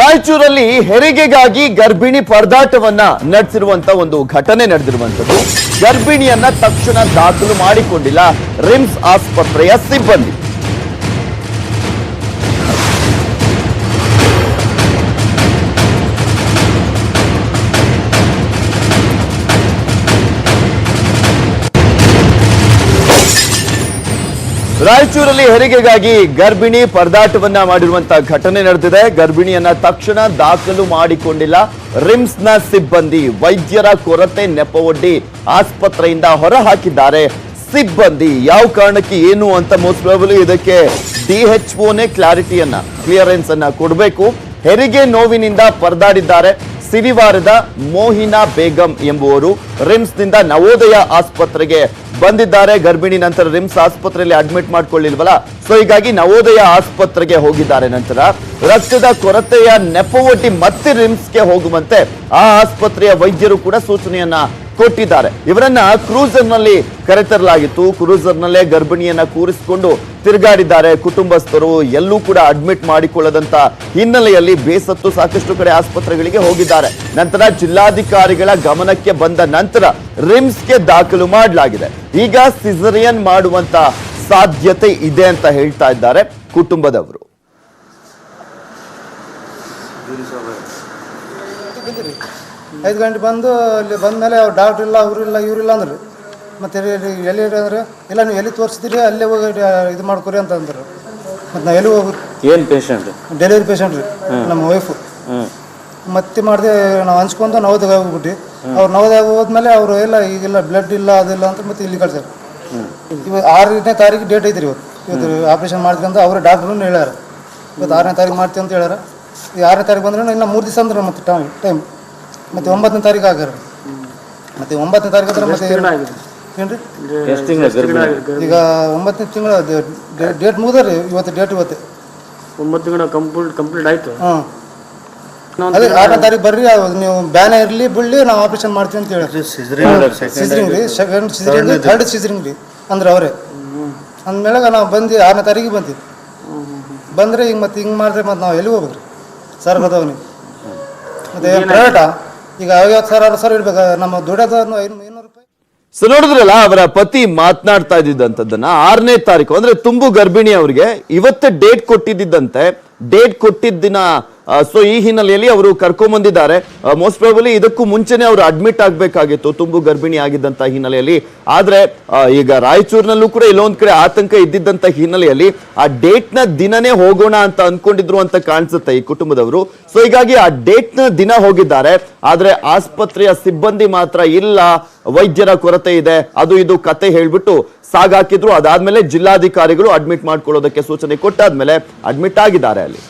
ರಾಯಚೂರಲ್ಲಿ ಹೆರಿಗೆಗಾಗಿ ಗರ್ಭಿಣಿ ಪರದಾಟವನ್ನ ನಡೆಸಿರುವಂತ ಒಂದು ಘಟನೆ ನಡೆದಿರುವಂತದ್ದು ಗರ್ಭಿಣಿಯನ್ನ ತಕ್ಷಣ ದಾಖಲು ಮಾಡಿಕೊಂಡಿಲ್ಲ. ರಿಮ್ಸ್ ಆಸ್ಪತ್ರೆಯ ಸಿಬ್ಬಂದಿ. ರಾಯಚೂರಲ್ಲಿ ಹೆರಿಗೆಗಾಗಿ ಗರ್ಭಿಣಿ ಪರದಾಟವನ್ನ ಮಾಡಿರುವಂತಹ ಘಟನೆ ನಡೆದಿದೆ. ಗರ್ಭಿಣಿಯನ್ನ ತಕ್ಷಣ ದಾಖಲು ಮಾಡಿಕೊಂಡಿಲ್ಲ. ರಿಮ್ಸ್ನ ಸಿಬ್ಬಂದಿ ವೈದ್ಯರ ಕೊರತೆ ನೆಪವೊಡ್ಡಿ ಆಸ್ಪತ್ರೆಯಿಂದ ಹೊರ ಹಾಕಿದ್ದಾರೆ ಸಿಬ್ಬಂದಿ ಯಾವ ಕಾರಣಕ್ಕೆ ಏನು ಅಂತ ಮೋಸ್ಟ್ ಪ್ರಾಬಲಿ ಇದಕ್ಕೆ ಡಿಎಚ್ಒನೇ ಕ್ಲಾರಿಟಿಯನ್ನ ಕ್ಲಿಯರೆನ್ಸ್ ಅನ್ನ ಕೊಡಬೇಕು. ಹೆರಿಗೆ ನೋವಿನಿಂದ ಪರದಾಡಿದ್ದಾರೆ. ಸಿರಿವಾರದ ಮೋಹಿನಾ ಬೇಗಂ ಎಂಬುವರು ರಿಮ್ಸ್ನಿಂದ ನವೋದಯ ಆಸ್ಪತ್ರೆಗೆ ಬಂದಿದ್ದಾರೆ. ಗರ್ಭಿಣಿ ನಂತರ ರಿಮ್ಸ್ ಆಸ್ಪತ್ರೆಯಲ್ಲಿ ಅಡ್ಮಿಟ್ ಮಾಡ್ಕೊಳ್ಳಿಲ್ವಲ್ಲ? ಸೊ ಹೀಗಾಗಿ ನವೋದಯ ಆಸ್ಪತ್ರೆಗೆ ಹೋಗಿದ್ದಾರೆ. ನಂತರ ರಕ್ತದ ಕೊರತೆಯ ನೆಪವೊಡ್ಡಿ ಮತ್ತೆ ರಿಮ್ಸ್ಗೆ ಹೋಗುವಂತೆ ಆ ಆಸ್ಪತ್ರೆಯ ವೈದ್ಯರು ಕೂಡ ಸೂಚನೆಯನ್ನ ಕೊಟ್ಟಿದ್ದಾರೆ. ಇವರನ್ನ ಕ್ರೂಸರ್ನಲ್ಲಿ ಕರೆತರಲಾಗಿತ್ತು. ಕ್ರೂಸರ್ ನಲ್ಲೇ ಗರ್ಭಿಣಿಯನ್ನ ಕೂರಿಸಿಕೊಂಡು ತಿರುಗಾಡಿದ್ದಾರೆ. ಕುಟುಂಬಸ್ಥರು ಎಲ್ಲೂ ಕೂಡ ಅಡ್ಮಿಟ್ ಮಾಡಿಕೊಳ್ಳದಂತ ಹಿನ್ನೆಲೆಯಲ್ಲಿ ಬೇಸತ್ತು ಸಾಕಷ್ಟು ಕಡೆ ಆಸ್ಪತ್ರೆಗಳಿಗೆ ಹೋಗಿದ್ದಾರೆ. ನಂತರ ಜಿಲ್ಲಾಧಿಕಾರಿಗಳ ಗಮನಕ್ಕೆ ಬಂದ ನಂತರ ರಿಮ್ಸ್ಗೆ ದಾಖಲು ಮಾಡಲಾಗಿದೆ. ಈಗ ಸಿಸರಿಯನ್ ಮಾಡುವಂತ ಸಾಧ್ಯತೆ ಇದೆ ಅಂತ ಹೇಳ್ತಾ ಇದ್ದಾರೆ ಕುಟುಂಬದವರು. ಐದು ಗಂಟೆ ಬಂದು ಇಲ್ಲಿ ಬಂದಮೇಲೆ ಅವ್ರು ಡಾಕ್ಟ್ರ್ ಇಲ್ಲ ಅವ್ರು ಇಲ್ಲ ಇವ್ರಿಲ್ಲ ಅಂದರು. ಮತ್ತೆ ಎಲ್ಲಿ ಎಲ್ಲಿ ಅಂದ್ರೆ ಇಲ್ಲ ನೀವು ಎಲ್ಲಿ ತೋರಿಸಿದ್ರಿ ಅಲ್ಲೇ ಹೋಗಿ ಇದು ಮಾಡ್ಕೊರಿ ಅಂತ ಅಂದರು. ಮತ್ತು ನಾವು ಎಲ್ಲಿ ಹೋಗಿ ಏನು ಪೇಷಂಟ್ ಡೆಲಿವರಿ ಪೇಷಂಟ್ ರೀ ನಮ್ಮ ವೈಫು ಮತ್ತೆ ಮಾಡಿದೆ ನಾವು ಹಂಚ್ಕೊಂಡು ನವೋದಯ ಹೋಗ್ಬಿಟ್ಟು. ಅವ್ರು ನವೋದಯ ಹೋದ್ಮೇಲೆ ಅವರು ಎಲ್ಲ ಈಗಿಲ್ಲ ಬ್ಲಡ್ ಇಲ್ಲ ಅದಿಲ್ಲ ಅಂತ ಮತ್ತೆ ಇಲ್ಲಿ ಕಳ್ಸ್ಯಾರ. ಇವತ್ತು ಆರನೇ ತಾರೀಕು ಡೇಟ್ ಐತ್ರಿ ಇವತ್ತು. ಇವತ್ತು ಆಪ್ರೇಷನ್ ಮಾಡ್ತೀವಿ ಅಂತ ಅವರೇ ಡಾಕ್ಟ್ರು ಹೇಳ್ಯಾರ. ಇವತ್ತು ಆರನೇ ತಾರೀಕು ಮಾಡ್ತೀವಿ ಅಂತ ಹೇಳ್ಯಾರ. ಈ ಆರನೇ ತಾರೀಕು ಬಂದ್ರೆ ಇನ್ನೂ ಮೂರು ದಿವಸ ಅಂದ್ರೆ ಮತ್ತೆ ಟೈಮ್ ಟೈಮ್ ಮತ್ತೆ ಒಂಬತ್ತನೇ ತಾರೀಕು ಆಗ್ಯಾರ ಮತ್ತೆ ಒಂಬತ್ತನೇ ತಾರೀಕು ಅಂದ್ರೆ ಮತ್ತೆ ಏನ್ರಿ? ಎಷ್ಟು ತಿಂಗಳ ಈಗ ಒಂಬತ್ತನೇ ತಿಂಗಳ ಡೇಟ್ ಮುಗಿದ್ರಿ ಇವತ್ತು ಡೇಟ್ ಇವತ್ತು. ಒಂಬತ್ತು ತಿಂಗಳ ಕಂಪ್ಲೀಟ್ ಕಂಪ್ಲೀಟ್ ಆಯ್ತು. ಹಾಂ. ಅದೇ ಆರನೇ ತಾರೀಕು ಬರ್ರಿ ನೀವು ಬ್ಯಾನೆ ಇರಲಿ ಬಿಡ್ಲಿ ನಾವು ಆಪರೇಷನ್ ಮಾಡ್ತೀವಿ ಅಂತ ಹೇಳಿ. ಸಿಸ್ರಿಂಗ್ ರೀ ಸೆಕೆಂಡ್ ಸಿಜರಿಂಗ್ ಥರ್ಡ್ ಸಿಜರಿಂಗ್ ರೀ ಅಂದ್ರೆ ಅವರೇ. ಅಂದ್ಮೇಲೆ ನಾವು ಬಂದು ಆರನೇ ತಾರೀಕಿಗೆ ಬಂದ್ವಿ. ಬಂದ್ರೆ ಈಗ ಮತ್ತೆ ಹಿಂಗೆ ಮಾಡಿದ್ರೆ ಮತ್ತೆ ನಾವು ಎಲ್ಲಿ ಹೋಗ್ಬೇಕ್ರಿ? ಸರ್ ಬದವನಿ ಮತ್ತೆ ಪ್ರೈವೇಟಾ ಈಗ ಐವತ್ತು ಸಾವಿರ ಅರವತ್ತು ಸಾವಿರ ನಮ್ಮ ದುಡದ ಐನೂರು ಇನ್ನೂರು ರೂಪಾಯಿ. ಸೊ ನೋಡಿದ್ರಲ್ಲ, ಅವರ ಪತಿ ಮಾತನಾಡ್ತಾ ಇದ್ದಿದ್ದಂಥದ್ದನ್ನ ಆರನೇ ತಾರೀಕು, ಅಂದ್ರೆ ತುಂಬು ಗರ್ಭಿಣಿ ಅವರಿಗೆ ಇವತ್ತೇ ಡೇಟ್ ಕೊಟ್ಟಿದ್ದಂತೆ ಡೇಟ್ ಕೊಟ್ಟಿದ್ದ ದಿನ ಸೊ ಈ ಹಿನ್ನೆಲೆಯಲ್ಲಿ ಅವರು ಕರ್ಕೊಂಬಂದಿದ್ದಾರೆ. ಮೋಸ್ಟ್ ಪ್ರಾಬಲಿ ಇದಕ್ಕೂ ಮುಂಚೆನೆ ಅವರು ಅಡ್ಮಿಟ್ ಆಗಬೇಕಾಗಿತ್ತು, ತುಂಬು ಗರ್ಭಿಣಿ ಆಗಿದ್ದಂತ ಹಿನ್ನೆಲೆಯಲ್ಲಿ. ಆದ್ರೆ ಈಗ ರಾಯಚೂರಿನಲ್ಲೂ ಕೂಡ ಇಲ್ಲೊಂದ್ ಕಡೆ ಆತಂಕ ಇದ್ದಿದ್ದಂತ ಹಿನ್ನೆಲೆಯಲ್ಲಿ ಆ ಡೇಟ್ನ ದಿನನೇ ಹೋಗೋಣ ಅಂತ ಅನ್ಕೊಂಡಿದ್ರು ಅಂತ ಕಾಣಿಸುತ್ತೆ ಈ ಕುಟುಂಬದವರು. ಸೊ ಹೀಗಾಗಿ ಆ ಡೇಟ್ನ ದಿನ ಹೋಗಿದ್ದಾರೆ. ಆದ್ರೆ ಆಸ್ಪತ್ರೆಯ ಸಿಬ್ಬಂದಿ ಮಾತ್ರ ಇಲ್ಲ, ವೈದ್ಯರ ಕೊರತೆ ಇದೆ, ಅದು ಇದು ಕತೆ ಹೇಳ್ಬಿಟ್ಟು ಸಾಗಾಕಿದ್ರು. ಅದಾದ್ಮೇಲೆ ಜಿಲ್ಲಾಧಿಕಾರಿಗಳು ಅಡ್ಮಿಟ್ ಮಾಡ್ಕೊಳ್ಳೋದಕ್ಕೆ ಸೂಚನೆ ಕೊಟ್ಟಾದ್ಮೇಲೆ ಅಡ್ಮಿಟ್ ಆಗಿದ್ದಾರೆ ಅಲ್ಲಿ.